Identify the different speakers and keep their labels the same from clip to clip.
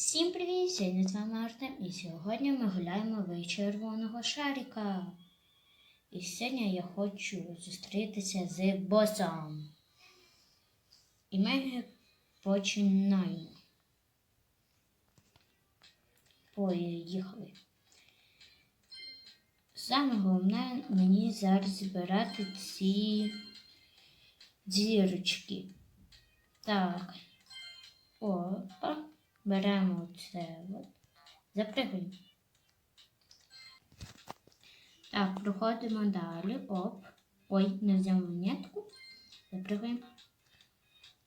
Speaker 1: Всім привіт! Сьогодні з вами Артем і сьогодні ми гуляємо в червоного шарика. І сьогодні я хочу зустрітися з босом. І ми починаємо. Поїхали. Саме головне мені зараз збирати ці дірочки. Так. Опа. Беремо це от. Запригуємо. Так, проходимо далі. Оп. Ой, не взяв монетку. Запригуємо.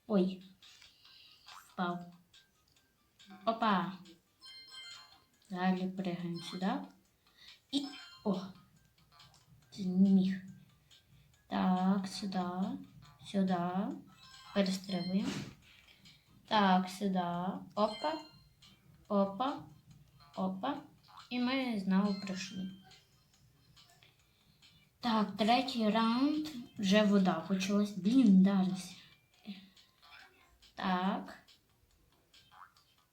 Speaker 1: Ой. Впав. Опа. Далі пригаємо сюди. І. О! Зміг. Так, сюди. Сюди. Перестрибуємо. Так, сюди. Опа. Опа. Опа. І ми знову пройшли. Так, третій раунд. Вже вода почалась. Блін, вдарився. Так.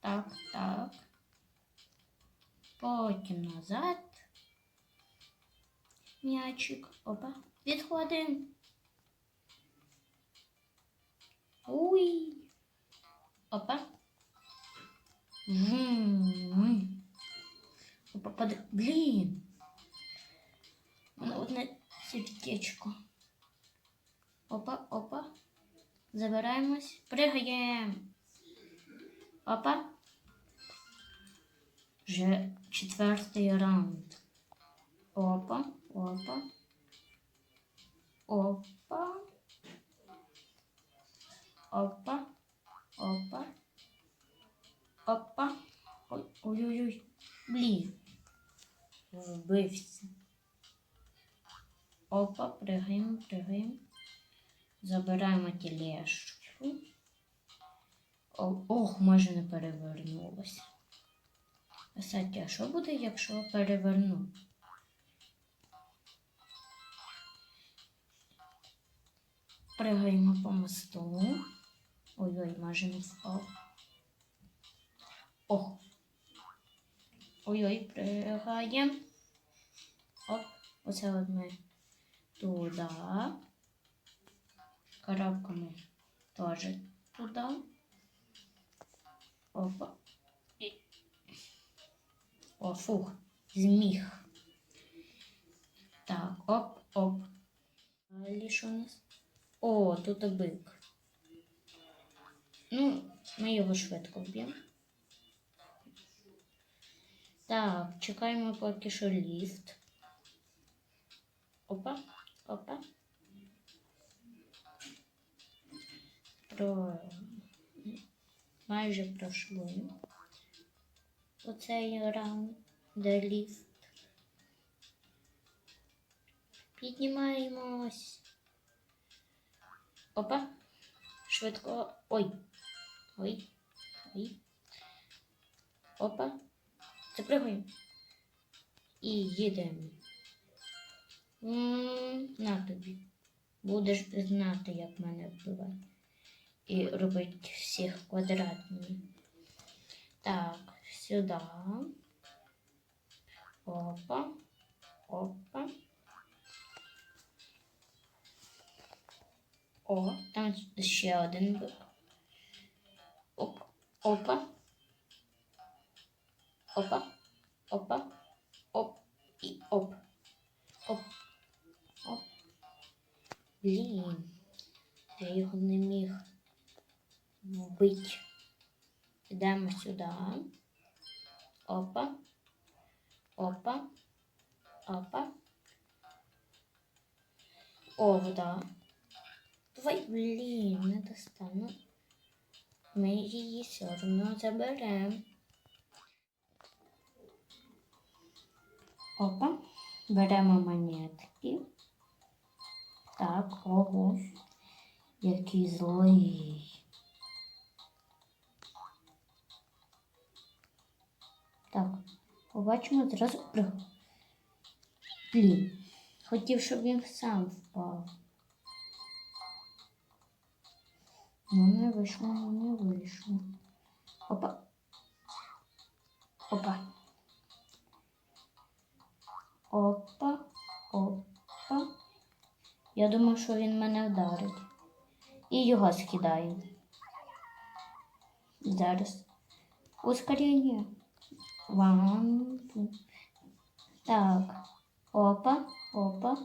Speaker 1: Так, так. Потім назад. М'ячик. Опа. Відходимо. Уй. Опа. Опа, под... Блін. Мене одне сердечко. Опа, опа. Забираємось. Пригаємо. Опа. Вже четвертий раунд. Опа, опа. Опа. Опа. Опа. Опа. Ой, Ой-ой-ой. Блін. Вбився. Опа, пригаємо, пригаємо. Забираємо тілешку. Ох, майже не перевернулося. Кстати, а що буде, якщо переверну? Пригаємо по мосту. Ой-ой, майже не. Ох. Ой-ой, пригаємо. Оп, оце от ми туди. Коробками теж туди. Опа. І... О, фух, зміг. Так, оп, оп. Далі що у нас? О, тут бик. Ну, ми його швидко вб'ємо. Так, чекаємо поки що ліфт. Опа, опа. Про... Майже пройшло. Оцей раунд, де ліфт. Піднімаємось. Опа. Швидко. Ой. Ой. Ой. Опа. Запрыгуємо. І їдемо. На тобі. Будеш знати, як мене вбивати. І робити всіх квадратними. Так, сюди. Опа. Опа. О, там ще один бик. Оп, опа. Опа, опа, оп і оп. Оп. Оп. Блін. Я його не міг вбити. Йдемо сюди. Опа. Опа. Опа. О, вода. Давай, блін, не достану. Ми її все одно заберемо. Опа, беремо монетки. Так, ого, який злий. Так, побачимо зразу. Блін, хотів, щоб він сам впав. Ну, не вийшло, ну, не вийшло. Опа. Опа. Опа, опа. Я думав, що він мене вдарить. І його скидаю. Зараз. Ускорення. Ван. Так. Опа, опа.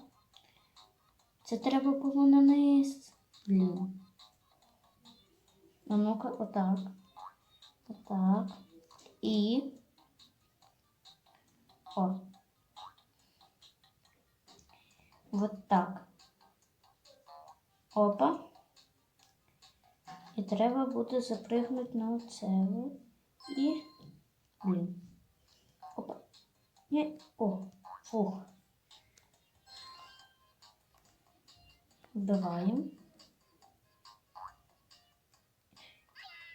Speaker 1: Це треба було на. Блін. Ну-ка, отак. Отак. І. О. Вот так. Опа. І треба буде запригнути на оце. І. Блін. Опа. Ні. О, фух. Вбиваємо.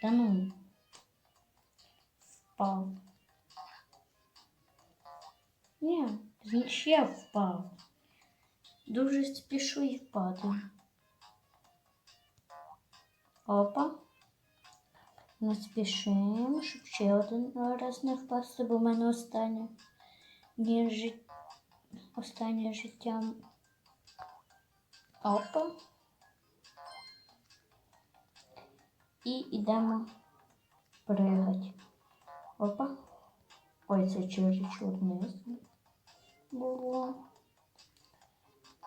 Speaker 1: Та ну. Впав. Ні, він ще впав. Дуже спішу і впаду. Опа. Не спішимо, щоб ще один раз не впасти, бо в мене останнє ні, жит... останнє життя. Опа. І йдемо пригати. Опа. Ой, це чересчур вниз було.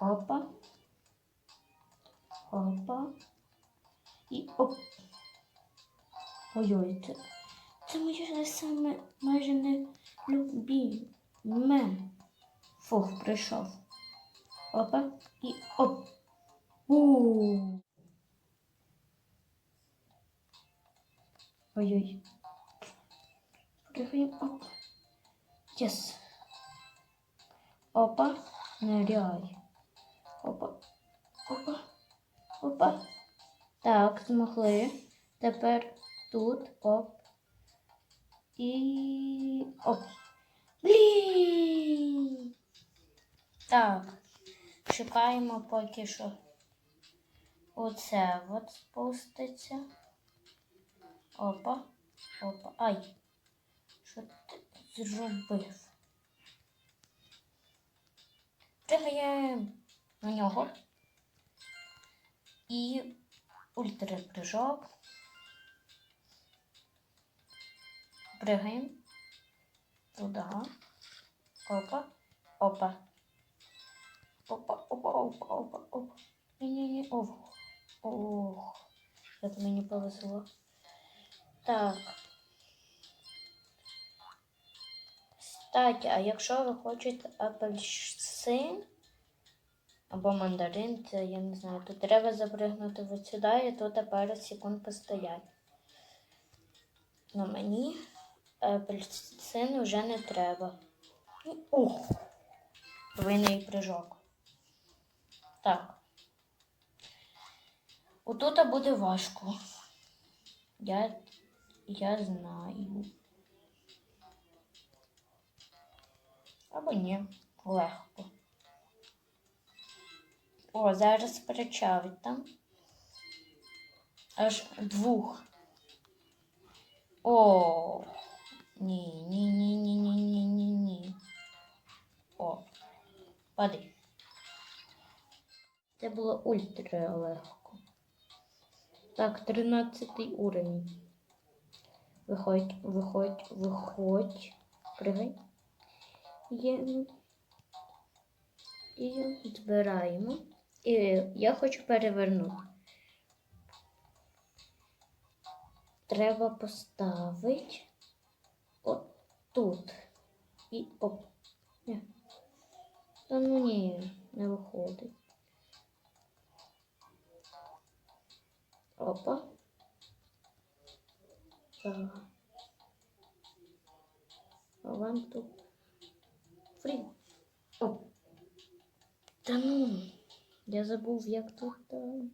Speaker 1: Опа. Опа. І оп. Ой-ой, це, це моє саме майже не любіме. Фух, прийшов. Опа і оп. У. Ой-ой. Пригаємо. Оп. Єс. Опа. Ныряй. Опа. Опа. Опа. Так, змогли. Тепер тут оп. І оп. Блін. Так. Чекаємо поки що. Оце от спуститься. Опа. Опа. Ай. Що ти зробив? Пригаємо на нього. І ультрапрыжок. Прыгаем. Туда. Опа. Опа. Опа, опа, опа, опа, опа. Не-не-не, ох. Ох. Это мне повезло. Так. Кстати, а якщо ви хочете апельсин або мандарин, це я не знаю, то треба запригнути от сюди і тут пару секунд постоять. Но мені апельсин вже не треба. Ух! Двойний прыжок. Так. Отут буде важко. Я, я знаю. Або ні, легко. О, зараз причавить там. Аж двох. О, ні, ні, ні, ні, ні, ні, ні, ні. О, пади. Це було ультра легко. Так, 13 уровень. Виходь, виходь, виходь. Пригай. І збираємо. І я хочу перевернути. Треба поставити от тут. І оп. Ні. Та ну ні, не виходить. Опа. Так. One, two, three. Оп. Та ну, я забув, як тут. там.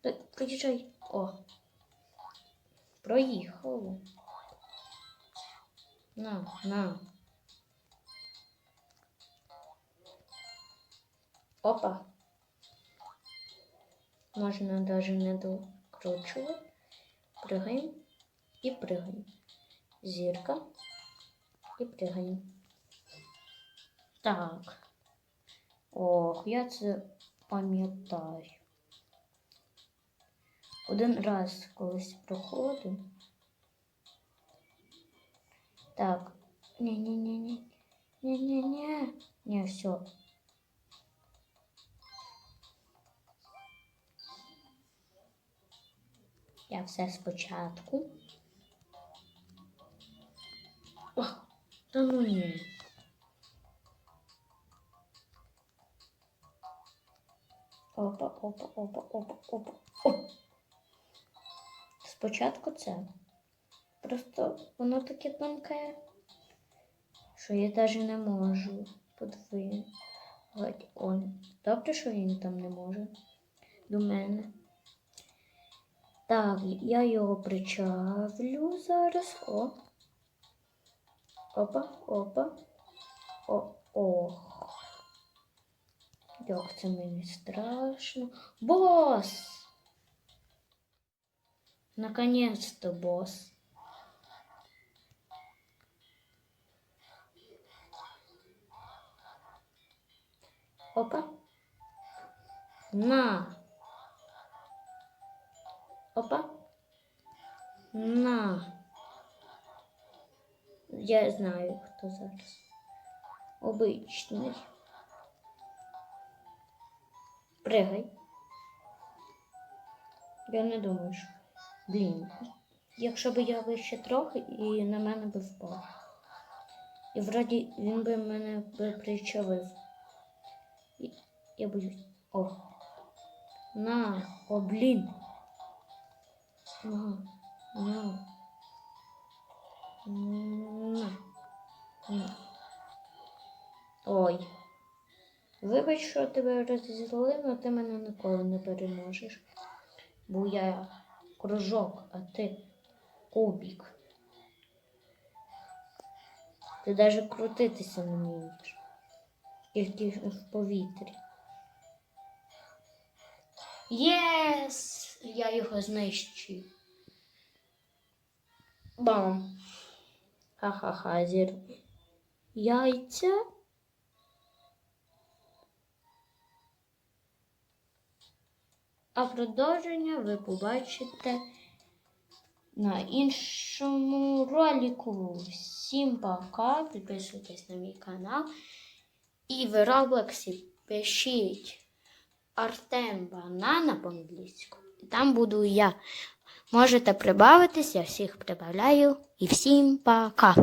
Speaker 1: Та Приїжджай. О. Проїхав. На, на. Опа. Можна навіть не докручувати. Пригаємо і пригаємо. Зірка і пригаємо. Так. Ох, я це пам'ятаю. Один раз колись проходив. Так. Ні-ні-ні-ні. Ні-ні-ні. Ні, все. Я все спочатку. Ох, та ну ні. Опа, опа, опа, опа, опа. Оп. Спочатку це. Просто воно таке тонке, що я навіть не можу подвинути. Он. Добре, що він там не може до мене. Так, я його причавлю зараз. О. Опа, опа. О, ох. Як це мені страшно. Бос! Наконец-то босс. Опа. На. Опа. На. Я знаю, хто зараз. Обичний. Пригай. Я не думаю, що. Блін. Якщо б я вище трохи і на мене би впав. І вроді він би мене би причавив. Я боюсь. О. На, о, блін. На. На. На. Ой. Вибач, що тебе розізлив, але ти мене ніколи не переможеш. Бо я кружок, а ти кубик. Ти навіть крутитися не вмієш. Тільки в повітрі. Єс! Я його знищив. Бам! Ха-ха-ха, зір. Яйця. А продовження ви побачите на іншому ролику. Всім пока. Підписуйтесь на мій канал. І в Роблоксі пишіть Артем Банана по-англійську. Там буду я. Можете прибавитись, я всіх прибавляю. І всім пока.